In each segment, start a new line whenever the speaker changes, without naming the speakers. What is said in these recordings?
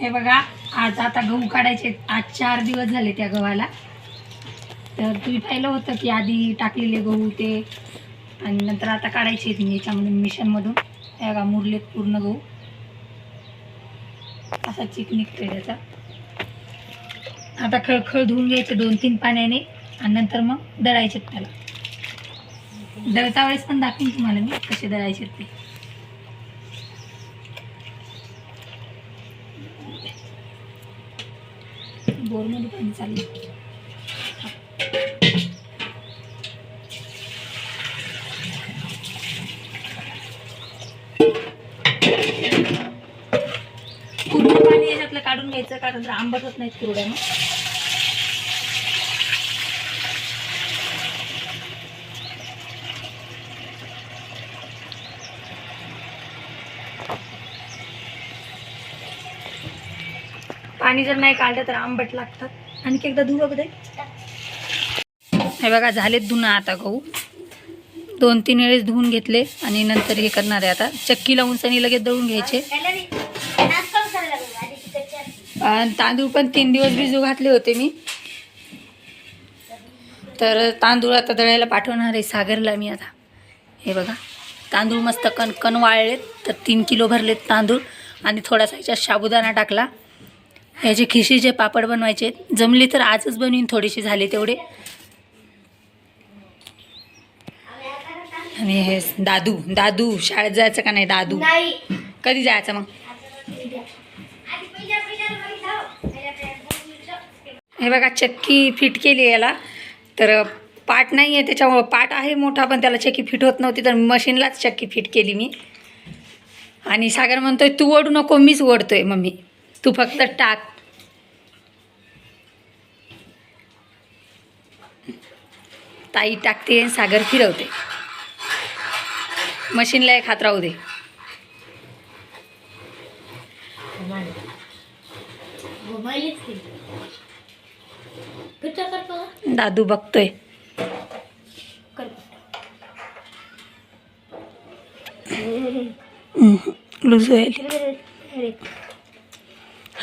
हे बघा आज आता गहू काढायचे आज चार दिवस झाले त्या गव्हाला. तर तुम्ही पाहिलं होतं की आधी टाकलेले गहू ते आणि नंतर आता काढायचे आहेत मी याच्यामधून मिशनमधून. हे बघा मुरलेत पूर्ण गहू. असा चिक निघतोय त्याचा. आता खळखळ धुवून घ्यायचे दोन तीन पाण्याने आणि नंतर मग दळायचे त्याला. दळता वेळेस पण दाखवीन तुम्हाला मी कसे दळायचे ते. बोरमध्ये पाणी चालू आहे. पूर्ण पाणी याच्यातलं काढून घ्यायचं कारण तर आंबट होत नाहीत कुरड्यानं पाणी जर नाही काढलं तर आंबट लागतात. आणखी एकदा धुवा बघ हे बघा झालेत धुणं आता गहू. दोन तीन वेळेस धुवून घेतले आणि नंतर हे करणार आहे आता. चक्की लावून सनी लगेच दळून घ्यायचे. आणि तांदूळ पण तीन दिवस भिजू घातले होते मी. तर तांदूळ आता दळायला पाठवणार आहे सागरला मी आता. हे बघा तांदूळ मस्त कण कण वाळलेत. तर तीन किलो भरलेत तांदूळ. आणि थोडासा याच्यात साबुदाणा टाकला. याचे खिशीचे पापड बनवायचे जमले तर आजच बनवीन थोडेसे झाले तेवढे. आणि हे दादू दादू शाळेत जायचं का नाही दादू? कधी जायचं मग? हे बघा चक्की फिट केली याला. तर पाट नाही आहे त्याच्यामुळं पाट आहे मोठा पण त्याला चक्की फिट होत नव्हती तर मशीनलाच चक्की फिट केली मी. आणि सागर म्हणतोय तू ओढू नको मीच ओढतोय मम्मी. तू फक्त टाक. ताई टाकते आणि सागर फिरवते. मशीनला एक हात राहू दे. दादू बघतोय. लूज होईल.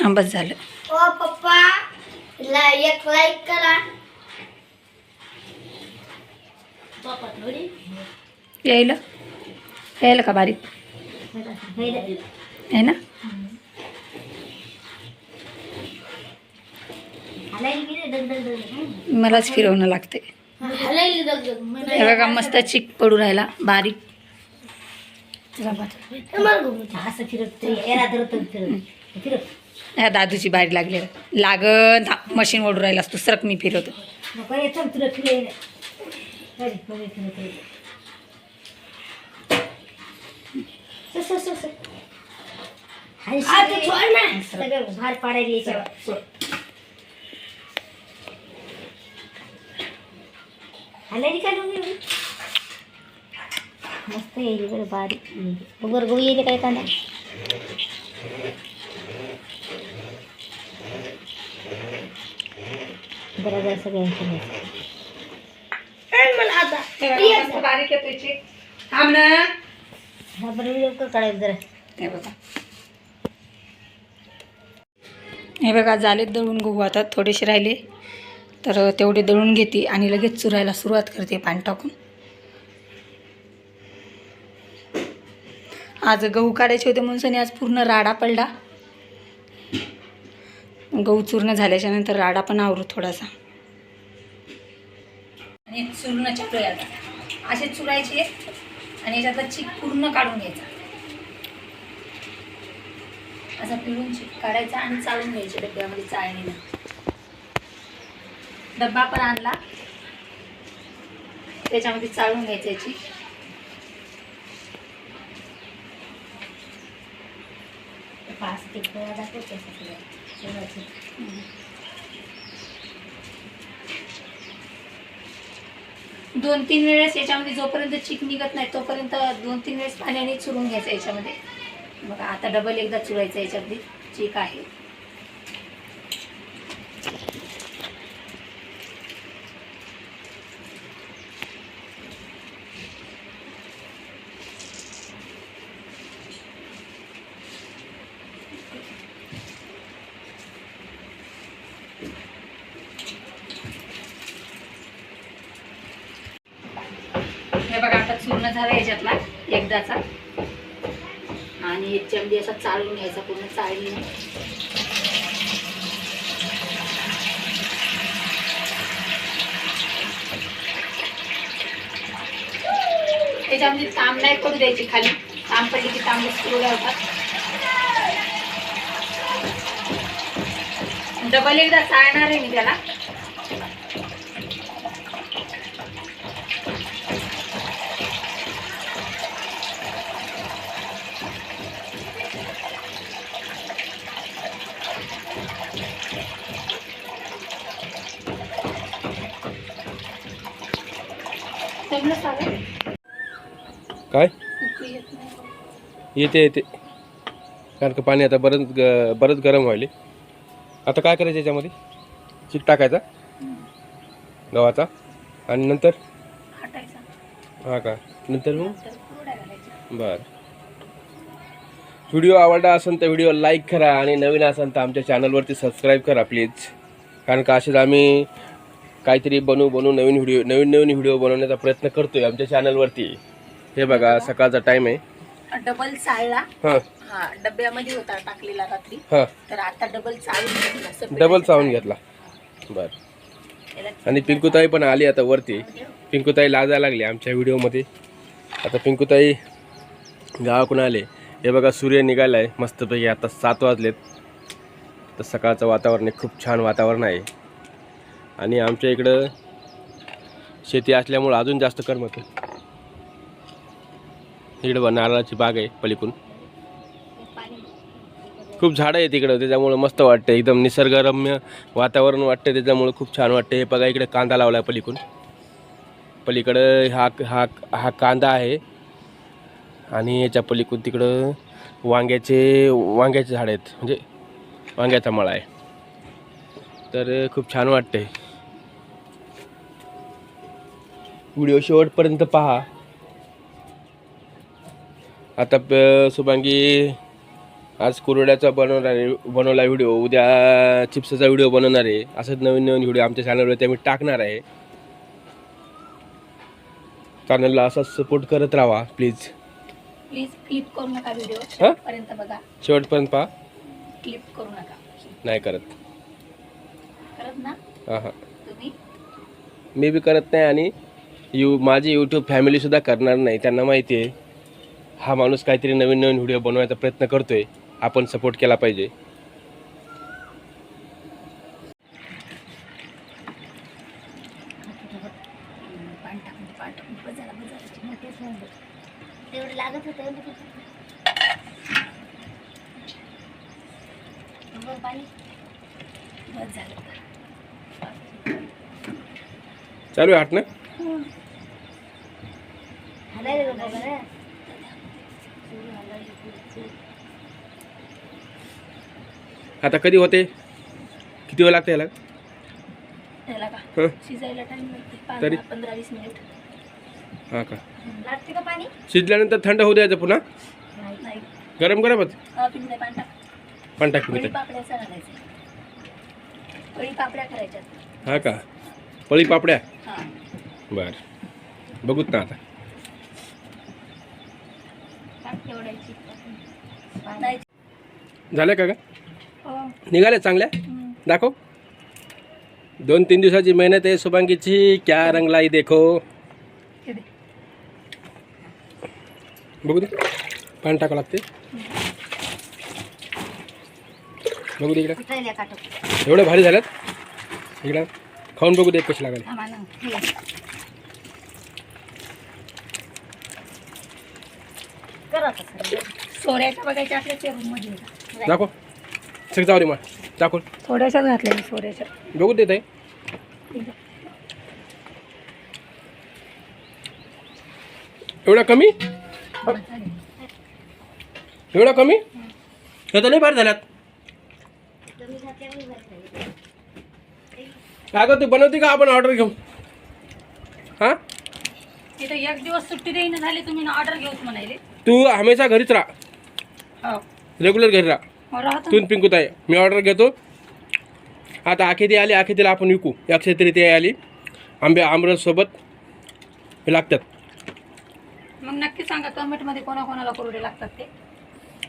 हां बस झालं.
ओ पप्पा ला एक लाईक करा. पप्पा थोडी
यायला? यायला का बारीक? आहे ना? मलाच फिरवणं लागते हे बघा मस्त चिक पडू राहिला बारीक.
असं फिरत फिरत.
ह्या दादूची बारी लागली. लागन मशीन ओढू राहिला असतो. सरक मी फिरवतो.
बाहेर? मस्त येईल बरं बारीक. बरोबर गहू येईल काय कांदा जरा सगळ्यांचं मला आता?
बारीक थांब ना.
हा बरं व्हिडिओ कर काढायला जरा.
हे बघा. हे बघा झालेत दळून गहू आता थोडेसे राहिले. तर तेवढे दळून घेते आणि लगेच चुरायला सुरुवात करते पाणी टाकून. आज गहू काढायचे होते म्हणून सनी आज पूर्ण राडा पडला. गहू चूर्ण झाल्याच्यानंतर राडा पण आवरू थोडासा. आणि चूर्ण चालू आता असे चुरायचे आणि याच्यातला चिक पूर्ण काढून घ्यायचा. असा पिळून चीक काढायचा आणि चाळून घ्यायचे डब्यामध्ये चाळणीला डब्बा पण आणला. त्याच्यामध्ये चाळून घ्यायचं याची.
पाच ते गोळा दाखवते सगळं
दोन तीन वेळेस याच्यामध्ये जोपर्यंत चीक निघत नाही तोपर्यंत दोन तीन वेळेस पाण्याने चुरून घ्यायचं याच्यामध्ये. बघा आता डबल एकदा चुरायचं याच्यामध्ये. चीक आहे. पूर्ण झाला याच्यातला एकदाचा. आणि एक चमडी असा चाळून घ्यायचा पूर्ण चाळणी. त्याच्यामध्ये ताम नाही करू द्यायची खाली. ताम पडली की तांब सुरू होतात. डबल एकदा चाळणार आहे मी त्याला.
काय?
येत.
येते कारण का पाणी आता बरंच ग बरंच गरम व्हायले. आता काय करायचं याच्यामध्ये? चीक टाकायचा? गव्हाचा? आणि नंतर? हा का? नंतर मग? बर. व्हिडिओ आवडला असेल तर व्हिडिओ लाईक करा आणि नवीन असेल तर आमच्या चॅनलवरती सबस्क्राईब करा प्लीज. कारण का असेच आम्ही काहीतरी बनवू बनवू नवीन व्हिडिओ नवीन नवीन व्हिडिओ बनवण्याचा प्रयत्न करतोय आमच्या चॅनलवरती हे बघा सकाळचा टाईम आहे.
डबल चाळला.
हां.
हा डब्यामध्ये होता टाकलेला रात्री.
हां.
तर आता डबल चाळून घेतला.
डबल चावून घेतला. बर. आणि पिंकूताई पण आली आता वरती. पिंकूताई लाजायला लागली आमच्या व्हिडिओमध्ये. आता पिंकूताई गावाकडून आले. हे बघा सूर्य निघाला आहे मस्तपैकी आता सात वाजलेत. तर सकाळचं वातावरण आहे. खूप छान वातावरण आहे. आणि आमच्या इकडं शेती असल्यामुळं अजून जास्त करमत इकडं बघ नारळाची बाग आहे पलिकून खूप झाडं आहेत इकडं त्याच्यामुळं मस्त वाटतं एकदम निसर्गरम्य वातावरण वाटतं त्याच्यामुळं खूप छान वाटतं हे बघा इकडे कांदा लावला आहे पलीकडून. पलीकडं हा हा हा कांदा आहे. आणि याच्या पलीकून तिकडं वांग्याचे वांग्याचे झाड आहेत. म्हणजे वांग्याचा मळा आहे. तर खूप छान वाटते व्हिडिओ शेवटपर्यंत पहा. आता शुभांगी आज कुरड्याचा बनवणार आहे बनवला व्हिडिओ. उद्या चिप्सचा व्हिडिओ बनवणार आहे. असंच नवीन नवीन व्हिडिओ आमच्या चॅनलवरती आम्ही टाकणार आहे. चॅनलला असाच सपोर्ट करत राहा प्लीज
प्लीज क्लिप करू नका व्हिडिओ.
हा?
पर्यंत बघा.
शेवटपर्यंत पहा.
क्लिप करू नका.
नाही करत.
करत ना?
हां हां.
तुम्ही?
मी बी करत नाही आणि यू माझी यूट्यूब फॅमिलीसुद्धा करणार नाही त्यांना माहिती आहे. हा माणूस काहीतरी नवीन नवीन व्हिडिओ बनवायचा प्रयत्न करतोय. आपण सपोर्ट केला पाहिजे. चालू आहे आठ ना? आता कधी होते? किती वेळ लागते याला?
त्याला का?
हं?
शिजायला टाइम लागते. पाच
तरी?
दहा, पंधरा वीस मिनिट
हां का?
लागते का पाणी?
शिजल्यानंतर थंड होऊ द्यायचं पुन्हा?
नाही
गरम गरमच
हा, पिंपळे पाणी टाक.
पण टाकून
पळी
देते
पापड्याचा घालायचं पळी पापड्या करायच्यात
हा का? पळी पापड्या?
हा.
बर. बघूत ना आता.
नाही
झाल्या का
हो.
निघाल्या चांगल्या. दाखव. दोन तीन दिवसाची मेहनत आहे शुभांगीची. क्या रंगलाई देखो.
हे दे.
बघू दे. पाणी टाकावं लागते बघू दे इकडे. एवढे भारी झाल्यात. इकडं खाऊन बघू दे कशी लागेल
थांबा ना. हे.
करा तसं.
सोऱ्याच्या बघायच्या असल्या ते रूममध्ये येतात.
दाखव. सग जाऊ दे मग. दाखव.
थोड्याशाच घातल्या मी
बघू देत आहे एवढा कमी? एवढा कमी? हे तर नाही भारी झाल्यात. अगं तू बनवते का? आपण ऑर्डर घेऊ. हां?
एक दिवस सुट्टी देईन झाली तुम्ही ऑर्डर घेऊच म्हणाले.
तू हमेशा घरीच राहा.
हो.
रेग्युलर घरी राहा.
राहतो
तू पिंकूत आहे मी ऑर्डर घेतो. आता आखेती आली आखेतीला आपण विकू. अक्षय तरी ते आली. आंबे आमरससोबत हे लागतात.
मग नक्की सांगा कमेंटमध्ये कोणाकोणाला कुरडे लागतात ते.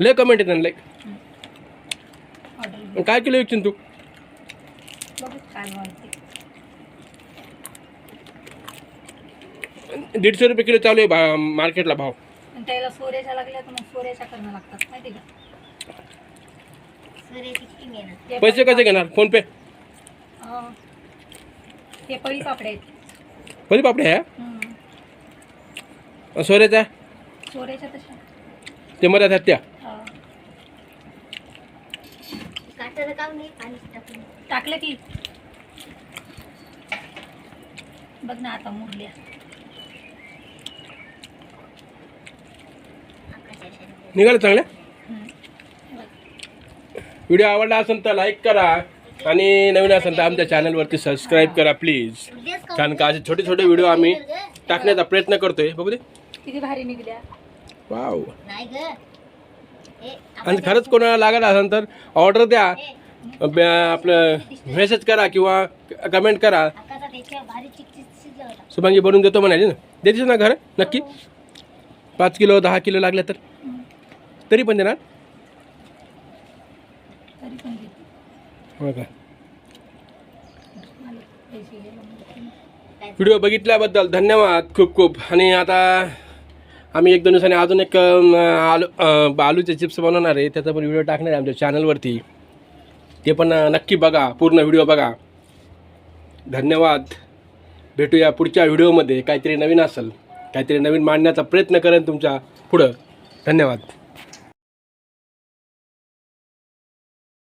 लय कमेंट येतात लाईक
ऑर्डर
काय किलो विकशील तू?
बघू काय म्हणते.
दीडशे रुपये किलो चालू आहे भा मार्केटला भाव.
आणि त्याला सोऱ्याच्या लागल्या तर मग सोऱ्याच्या करणं लागतात माहिती का?
सूर्याची किती मेहनत
ते
पैसे कसे घेणार? फोन पे
अं, हे पळी पापडे आहेत.
परी पापडे आहे
हम्म.
सोऱ्याचा?
सोऱ्याच्या तशा.
ते मध्यात आहेत त्या.
अं,
काटाचं काम नाही पाणी टाकून
टाकलं की. बघ ना आता मुरल्या.
निघाले.
बघ.
व्हिडिओ आवडला असेल तर लाईक करा. आणि नवीन असेल तर आमच्या चॅनलवरती सबस्क्राईब करा प्लीज. कारण का असे छोटे छोटे व्हिडिओ आम्ही टाकण्याचा प्रयत्न करतोय. बघू दे.
किती भारी निघल्या.
वाव
हे
आणि खरंच कोणाला लागत असेल तर ऑर्डर द्या. ब- आपलं मेसेज करा किंवा कमेंट करा. शुभांगी बनवून देतो म्हणाली ना. देतेस ना घर? नक्की? पाच किलो दहा किलो लागले तर? तरी पण देणार?
तरी पण किती
हो का?
मला पैसे.
व्हिडिओ बघितल्याबद्दल धन्यवाद खूप खूप. आणि आता आम्ही एक दोन दिवसांनी अजून एक अं, आलू अं, आलूचे चिप्स बनवणार आहे. त्याचा पण व्हिडिओ टाकणार आहे आमच्या चॅनलवरती ते पण अं, नक्की बघा पूर्ण व्हिडिओ बघा. धन्यवाद. भेटूया पुढच्या व्हिडिओमध्ये. काहीतरी नवीन असेल काहीतरी नवीन मांडण्याचा प्रयत्न करेन तुमच्या पुढं. धन्यवाद.